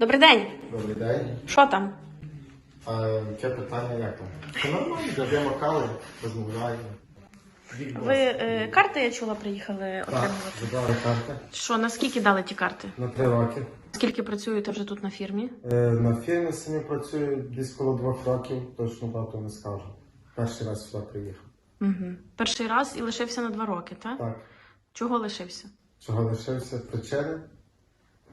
Добрий день. Добрий день. Що там? А яке питання як там? Це нормально, даємо каву, розмовляємо. Ви е, карти, я чула, приїхали Так, отримувати. задали карти Що, наскільки дали ті карти? на три роки. Скільки працюєте вже тут на фірмі? Е, На фірмі самі працюю десь коло двох років, точно дату не скажу. Перший раз сюди приїхав. Угу. Перший раз і лишився на два роки, так? Так. Чого лишився? Чого лишився причини,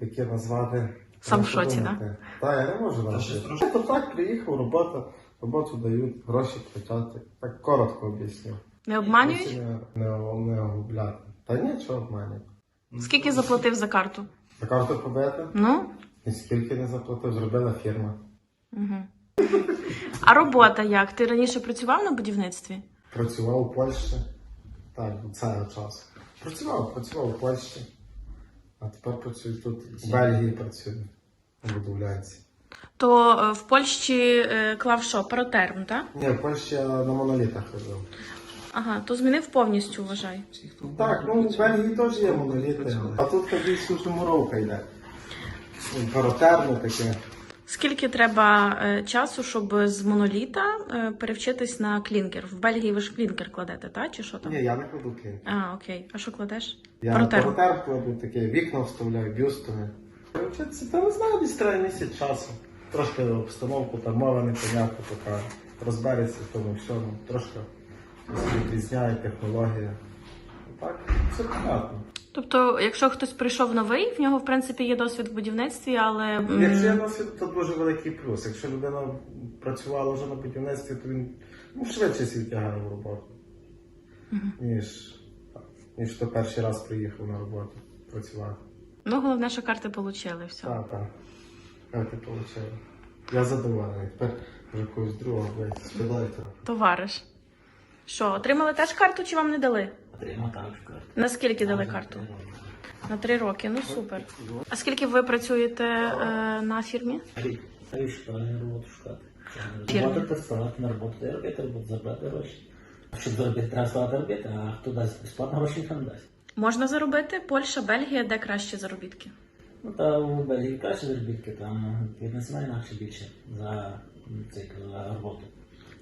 які назвати. Сам в шоці, подумати. Так, я не можу навчити. То так, приїхав, робота, роботу дають, гроші платять. Так коротко об'ясню. Не обманюють? Не, не, не огубляти. Та нічого обманюють. Скільки заплатив за карту? За карту побити? Ну? І скільки не заплатив, зробила фірма. Угу. А робота як? Ти раніше працював на будівництві? Працював у Польщі. Так, до цього часу. Працював, працював у Польщі. А тепер працюю тут. В Бельгії працюю. Будівлянці. То е, в Польщі е, клав що? Паротерм, так? Ні, в Польщі я на монолітах ходив. Ага, то змінив повністю, вважай. Так, ну в Бельгії теж є моноліти. А тут більш дуже муровка йде. Паротерне таке. Скільки треба е, часу, щоб з моноліта е, перевчитись на клінкер? В Бельгії ви ж клінкер кладете, та? Чи що там? Ні, я не кладу клін. А, окей. А що кладеш? Я Паротерм. паротер кладу таке, вікна вставляю, бюстами. Вчитися, та не знаю, десь місяць часу. Трошки обстановку, там мова непонятна така. Розбереться в тому всьому. Трошки відрізняє технологія. Так, все понятно. Тобто, якщо хтось прийшов новий, в нього в принципі є досвід в будівництві, але Якщо є досвід, то дуже великий плюс. Якщо людина працювала вже на будівництві, то він ну, швидше світягає в роботу, ніж, ніж хто перший раз приїхав на роботу працювати. Ну головне, що карти отримали. Все. Так, так. Як ти отримав? Я задоволений. Тепер вже когось другого блядь, спитайте. Товариш. Що, отримали теж карту чи вам не дали? Отримав також карту. Наскільки дали карту? На три роки, ну супер. А скільки ви працюєте е, на фірмі? Та шукаю роботу шукати. Фірмі. Робота ставати на роботу, де робити, роботу заробляти гроші. Щоб заробити, треба ставати робити, а хто дасть безплатно гроші, ніхто не дасть. Можна заробити? Польща, Бельгія, де кращі заробітки? Ну та у Бельгії краще заробітки, там від інакше більше за, цей, за роботу,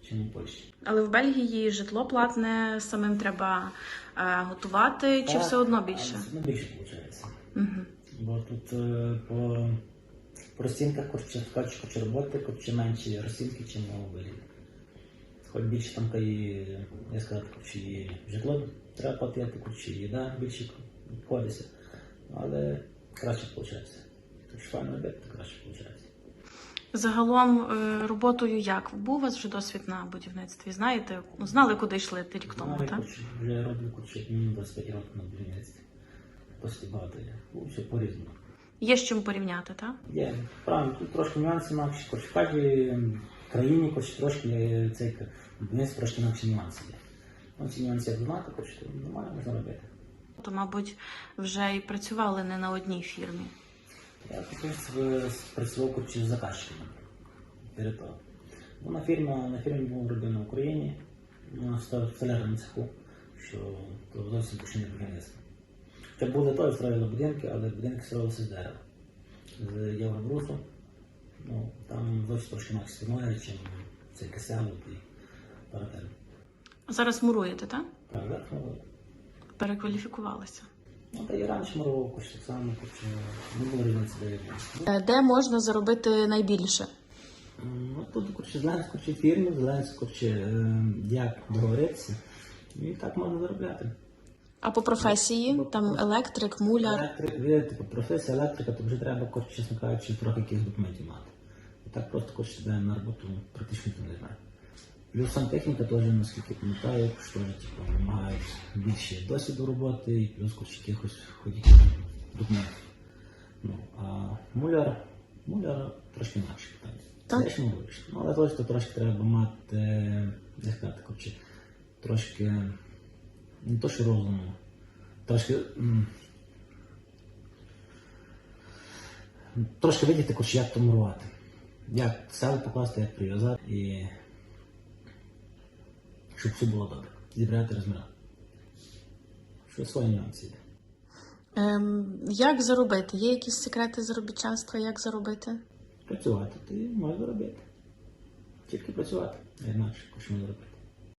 чим у Польщі. Але в Бельгії житло платне, самим треба е, готувати, чи Так, все одно більше? все одно більше виходить. Угу. Бо тут е, по, розцінках коротше, хоче роботи, коротше менші розцінки, чим у Бельгії. Більше там кає, я сказав, коротше, і житло треба платити, і їда більше входиться. Але краще виходить. Якщо файно робити, то краще виходить. Загалом е, роботою як? Був у вас вже досвід на будівництві? Знаєте, ну, знали, куди йшли ти рік тому, так? вже роблю як мінімум 25 років на будівництві. Досить багато є. Ну, все по-різному. Є з чим порівняти, так? Є, правильно, тут трошки нюанси в кожній країні хоч трошки цей будівництво трошки інакші нюанси є. Ну, ці нюанси як знати, хоч то нормально можна робити. То, мабуть, вже і працювали не на одній фірмі. Я працював з заказчиками перед того. Ну, на фірмі, на фірмі був робив на Україні, ну, на ста- солярному цеху, що то зовсім починне будівництво. Хоча були теж строїли будинки, але будинки строїлися з дерева. З євробрусу. Ну, там інакше технологія, чим цей кисел і парапет. Зараз муруєте, так? Правда? Ну, Перекваліфікувалися. Ну, та і раніше мурував, хоч так само, хоч е, не було різниці до. Е, Де можна заробити найбільше? Ну, тут коротше, залежить коротше, фірми, залежить коротше, як договоритися. І так можна заробляти. А по професії? Там електрик, муляр. Електрик, ви, типу, професія електрика, то вже треба, коротше, чесно кажучи, трохи якихось документів мати. І так просто коротше, йде на роботу практично ніхто не знає. Плюс сантехніка теж, наскільки пам'ятаю, що типу, вимагають більше досвіду роботи і плюс коротше, якихось хоч якихось документів. Ну, а муляр, муляр трошки інакше питання. Так. Муруєш. Ну, але точно трошки треба мати, як сказати, коротше, трошки не то, що розуму, трошки. Трошки видіти, коротше, як то мурувати. Як село покласти, як прив'язати і щоб все було добре. Зібрати розмірати. Що свої нюанси є. Ем, як заробити? Є якісь секрети заробітчанства, як заробити? Працювати ти можеш заробити. Тільки працювати, а інакше що не заробити.